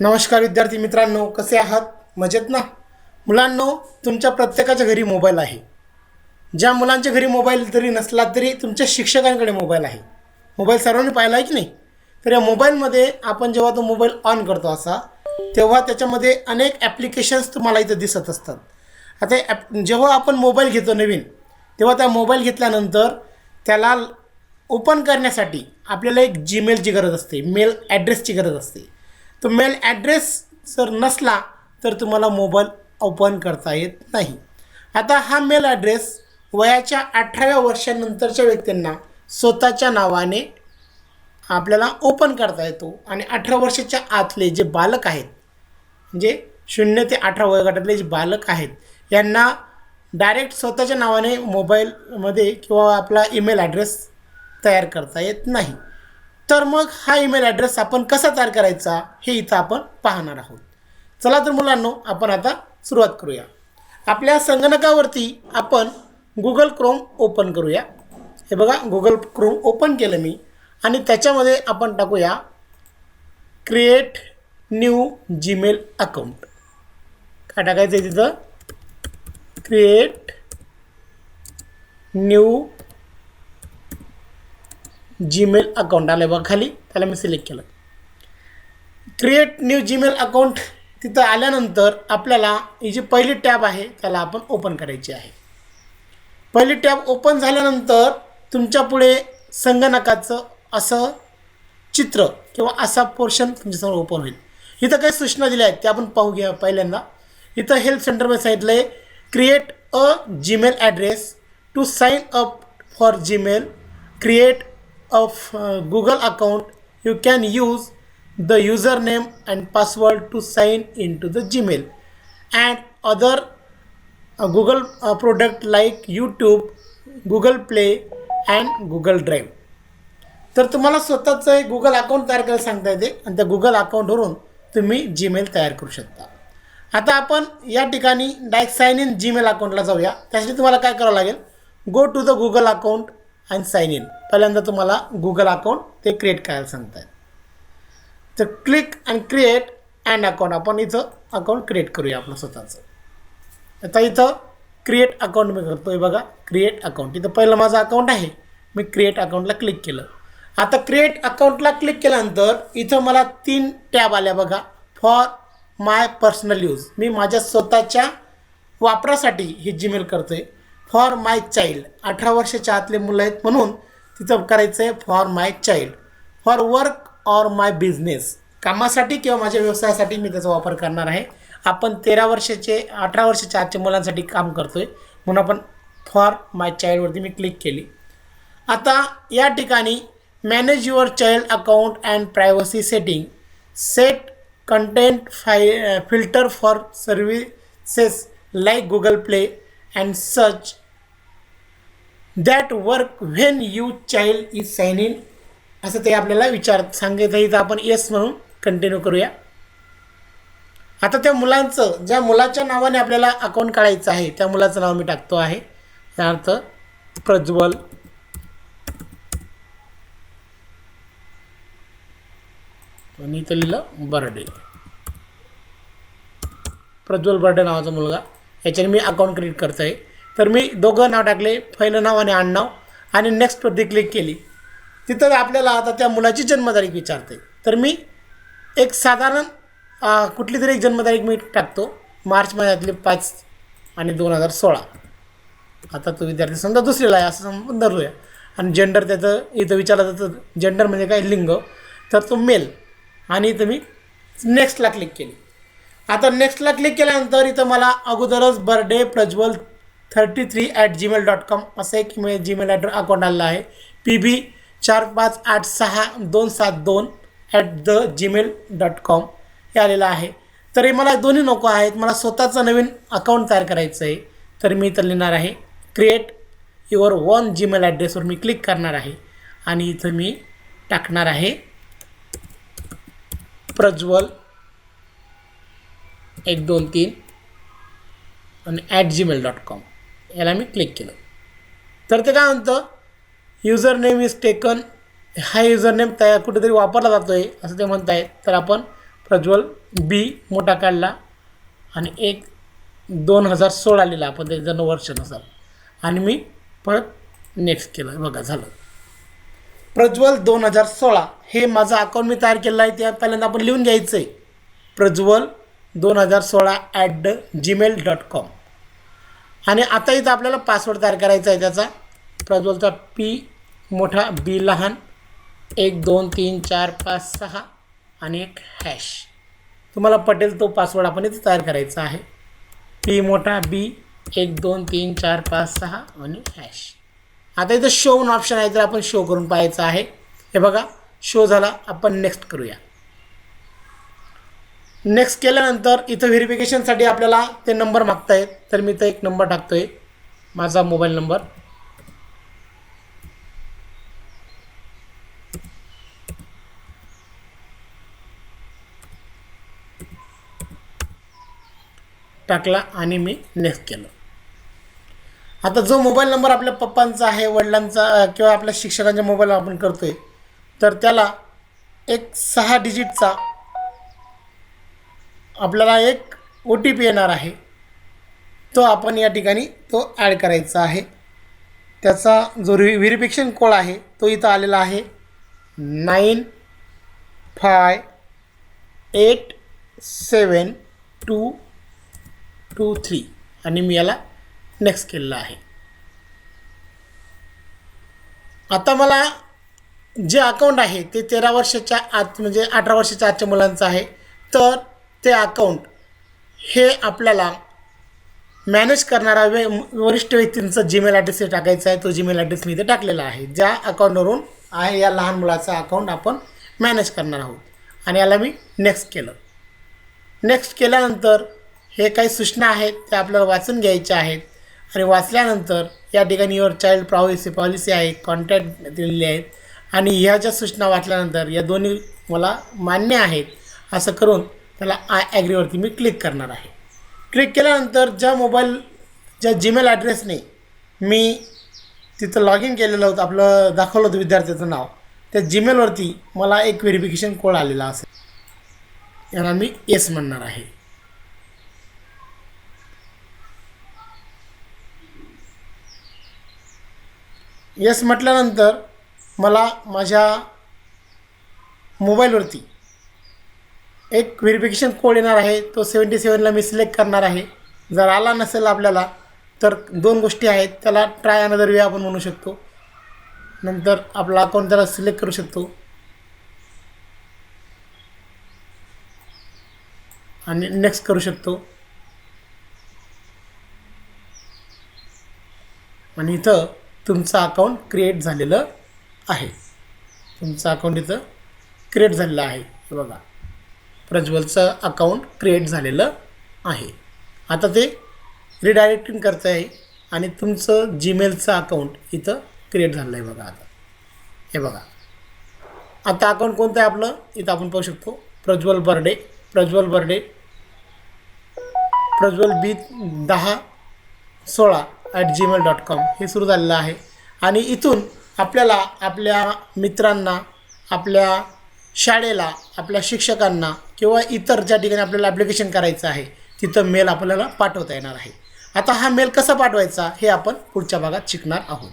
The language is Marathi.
नमस्कार विद्यार्थी मित्रांनो कसे आहात? मजेत ना? मुलांनो तुमच्या प्रत्येकाच्या घरी मोबाईल आहे. ज्या मुलांच्या घरी मोबाईल जरी नसला तरी तुमच्या शिक्षकांकडे मोबाईल आहे. मोबाईल सर्वांनी पाहिला आहे की नाही? तर या मोबाईलमध्ये आपण जेव्हा तो मोबाईल ऑन करतो असा तेव्हा त्याच्यामध्ये अनेक ॲप्लिकेशन्स तुम्हाला इथं दिसत असतात. आता ॲप जेव्हा आपण मोबाईल घेतो नवीन तेव्हा त्या मोबाईल घेतल्यानंतर त्याला ओपन करण्यासाठी आपल्याला एक जीमेलची गरज असते. मेल ॲड्रेसची गरज असते. तो मेल ॲड्रेस जर नसला तर तुम्हाला मोबाईल ओपन करता येत नाही. आता हा मेल ॲड्रेस वयाच्या अठराव्या वर्षानंतरच्या व्यक्तींना स्वतःच्या नावाने आपल्याला ओपन करता येतो आणि अठरा वर्षाच्या आतले जे बालक आहेत म्हणजे शून्य ते अठरा वयोगटातले जे बालक आहेत यांना डायरेक्ट स्वतःच्या नावाने मोबाईलमध्ये किंवा आपला ईमेल ॲड्रेस तयार करता येत नाही. तर मग हा ईमेल ॲड्रेस आपण कसा तयार करायचा हे इथं आपण पाहणार आहोत. चला तर मुलांनो आपण आता सुरुवात करूया. आपल्या संगणकावरती आपण गुगल क्रोम ओपन करूया. हे बघा गुगल क्रोम ओपन केलं मी. आणि त्याच्यामध्ये आपण टाकूया क्रिएट न्यू जीमेल अकाउंट काय टाकायचं आहे तिथं? क्रिएट न्यू जीमेल अकाउंट आलं बघा खाली. त्याला मी सिलेक्ट केलं. क्रिएट न्यू जीमेल अकाउंट तिथं आल्यानंतर आपल्याला ही जी पहिली टॅब आहे त्याला आपण ओपन करायची आहे. पहिली टॅब ओपन झाल्यानंतर तुमच्यापुढे संगणकाचं असं चित्र किंवा असा पोर्शन तुमच्यासमोर ओपन होईल. इथं काही सूचना दिल्या आहेत त्या आपण पाहू घ्या पहिल्यांदा. इथं हेल्प सेंटरमध्ये सांगितलं आहे. Create a Gmail address to sign up for Gmail create of uh, Google account, you can use the username and password to sign into the Gmail and other uh, Google uh, product like YouTube, Google Play and Google Drive. तर तुम्हाला स्वतःचं एक गुगल अकाउंट तयार करायला सांगता येते आणि त्या गुगल अकाउंटवरून तुम्ही जीमेल तयार करू शकता आता आपण या ठिकाणी डायरेक्ट साईन इन जीमेल अकाउंटला जाऊया त्यासाठी तुम्हाला काय करावं लागेल go to the Google account and sign in पहिल्यांदा तुम्हाला गुगल अकाउंट ते क्रिएट करायला सांगतात तर click and create and account आपण इथं अकाउंट क्रिएट करूया आपलं स्वतःचं. आता इथं क्रिएट अकाउंट मी करतो आहे बघा. क्रिएट अकाउंट इथं पहिलं माझं अकाउंट आहे. मी क्रिएट अकाउंटला क्लिक केलं. आता क्रिएट अकाउंटला क्लिक केल्यानंतर इथं मला तीन टॅब आल्या बघा. फॉर माय पर्सनल यूज मी माझ्या स्वतःच्या वापरासाठी हे जीमेल करतो आहे फॉर माय चाइल्ड अठरा वर्षाच्या आतले मुलं आहेत म्हणून तिचं करायचं आहे for my child for work or my business कामासाठी किंवा माझ्या व्यवसायासाठी मी त्याचा वापर करणार आहे. आपण तेरा वर्षाचे अठरा वर्षाच्या आजच्या मुलांसाठी काम करतो आहे म्हणून आपण फॉर माय चाइल्डवरती मी क्लिक केली. आता या ठिकाणी manage your child account and privacy setting set content fi filter for services like Google Play and such that work when you child is sign in असं ते आपल्याला विचार सांगितलं इथं आपण येस म्हणून कंटिन्यू करूया. आता त्या मुलांचं ज्या मुलाच्या नावाने आपल्याला अकाउंट काढायचं आहे त्या मुलाचं नाव मी टाकतो आहे. या अर्थ प्रज्वल. आणि इथं लिहिलं बर्डे. प्रज्वल बर्डे नावाचा मुलगा. याच्याने मी अकाउंट क्रिएट करतो आहे तर मी दोघं नाव टाकले पहिलं नाव आणि आडनाव आणि नेक्स्टवरती क्लिक केली. तिथं आपल्याला आता त्या मुलाची जन्मतारीख विचारते. तर मी एक साधारण कुठली तरी एक जन्मतारीख मी टाकतो. मार्च महिन्यातली पाच आणि दोन हजार सोळा. आता तो विद्यार्थी समजा दुसरीला आहे असं समजून धरूया. आणि जेंडर त्याचं इथं विचारलं जातं जेंडर म्हणजे काय? लिंग. तर तो मेल आणि इथं मी नेक्स्टला क्लिक केली. आता नेक्स्टला क्लिक केल्यानंतर इथं मला अगोदरच birthday Prajwal thirty three at Gmail dot com असं एक ईमेल जीमेल ॲड्रेस अकाउंट आलेलं आहे. पी बी चार पाच आठ सहा दोन सात दोन at the Gmail dot com हे आलेलं आहे. तरी मला दोन्ही नको आहेत. मला स्वतःचं नवीन अकाउंट तयार करायचं आहे तर मी इथं लिहिणार आहे क्रिएट युअर वन जीमेल ॲड्रेसवर मी क्लिक करणार आहे. आणि इथं मी टाकणार आहे प्रज्वल एक दोन तीन आणि ॲट जीमेल डॉट कॉम याला मी क्लिक केलं. तर ते काय म्हणतं? युजर नेम इज टेकन हा युजर नेम तयार कुठेतरी वापरला जातो आहे असं ते म्हणत आहे तर आपण प्रज्वल बी मोठा काढला आणि एक दोन हजार सोळा लिहिला आपण ते जण वर्षानुसार. आणि मी परत नेक्स्ट केलं. बघा झालं. प्रज्वल दोन हजार सोळा. हे माझं अकाउंट मी तयार केलं आहे. त्या पहिल्यांदा आपण लिहून घ्यायचं आहे प्रज्वल दोन हजार सोळा at the Gmail dot com आणि आता इथं आपल्याला पासवर्ड तयार करायचा आहे त्याचा. प्रज्वलचा पी मोठा बी लहान. एक दोन तीन चार पाच सहा आणि एक हॅश तुम्हाला पटेल तो पासवर्ड आपण इथं तयार करायचा आहे. पी मोठा बी एक दोन तीन चार पाच सहा आणि हॅश आता इथं शो म्हणून ऑप्शन आहे तर आपण शो करून पाहायचं आहे. हे बघा शो झाला आपण नेक्स्ट करूया. नेक्स्ट केल्यानंतर इथं व्हेरिफिकेशनसाठी आपल्याला ते नंबर मागतायत. तर मी इथं एक नंबर टाकतोय. माझा मोबाईल नंबर टाकला आणि मी नेक्स्ट केलं. आता जो मोबाईल नंबर आपल्या पप्पांचा आहे वडिलांचा किंवा आपल्या शिक्षकांच्या मोबाईल आपण करतोय तर त्याला एक सहा डिजिटचा आपल्याला एक ओ टी पी येणार आहे. तो आपण या ठिकाणी तो ॲड करायचा आहे. त्याचा जो रि व्हेरिफिकेशन कोड आहे तो इथं आलेला आहे. Nine five eight seven two two three आणि मी याला नेक्स्ट केलेला आहे. आता मला जे अकाउंट आहे ते तेरा वर्षाच्या आत म्हणजे अठरा वर्षाच्या आजच्या मुलांचं आहे. तर ते अकाउंट हे आपल्याला मॅनेज करणारा वे वरिष्ठ व्यक्तींचा जीमेल ॲड्रेस टाकायचा आहे. तो जीमेल ॲड्रेस मी इथे टाकलेला आहे. ज्या अकाउंटवरून आहे या लहान मुलाचा अकाउंट आपण मॅनेज करणार आहोत. आणि याला मी नेक्स्ट केलं. नेक्स्ट केल्यानंतर हे काही सूचना आहेत त्या आपल्याला वाचून घ्यायच्या आहेत. आणि वाचल्यानंतर या ठिकाणी युअर चाइल्ड प्रायव्हसी पॉलिसी आहे कॉन्टॅक्ट दिलेली आहेत आणि ह्या ज्या सूचना वाचल्यानंतर या दोन्ही मला मान्य आहेत असं करून त्याला आय ॲग्रीवरती मी क्लिक करणार आहे. क्लिक केल्यानंतर ज्या मोबाईल ज्या जीमेल ॲड्रेसने मी तिथं लॉग इन केलेलं होतं आपलं दाखवलं होतं विद्यार्थ्याचं नाव त्या जीमेलवरती मला एक व्हेरिफिकेशन कोड आलेला असेल. याला मी येस म्हणणार आहे. येस म्हटल्यानंतर मला माझ्या मोबाईलवरती एक व्हेरिफिकेशन कोड येणार आहे. तो सेवन्टी सेवनला मी सिलेक्ट करणार आहे. जर आला नसेल आपल्याला तर दोन गोष्टी आहेत. त्याला ट्राय अनदर वे आपण म्हणू शकतो. नंतर आपला अकाउंट त्याला सिलेक्ट करू शकतो. आणि नेक्स्ट करू शकतो. आणि इथं तुमचं अकाउंट क्रिएट झालेलं आहे. तुमचं अकाउंट इथं क्रिएट झालेलं आहे. बघा. प्रज्वलचं अकाउंट क्रिएट झालेलं आहे. आता ते रिडायरेक्टिंग करतं आहे आणि तुमचं जीमेलचं अकाउंट इथं क्रिएट झालं आहे बघा आता. हे बघा. आता अकाउंट कोणतं आहे आपलं? इथं आपण पाहू शकतो. प्रज्वल बर्डे. प्रज्वल बर्डे. प्रज्वल बी दहा सोळा ॲट जीमेल डॉट कॉम हे सुरू झालेलं आहे. आणि इथून आपल्याला आपल्या मित्रांना आपल्या शाळेला आपल्या शिक्षकांना किंवा इतर ज्या ठिकाणी आपल्याला ॲप्लिकेशन करायचं आहे तिथं मेल आपल्याला पाठवता येणार आहे. आता हा मेल कसा पाठवायचा हे आपण पुढच्या भागात शिकणार आहोत.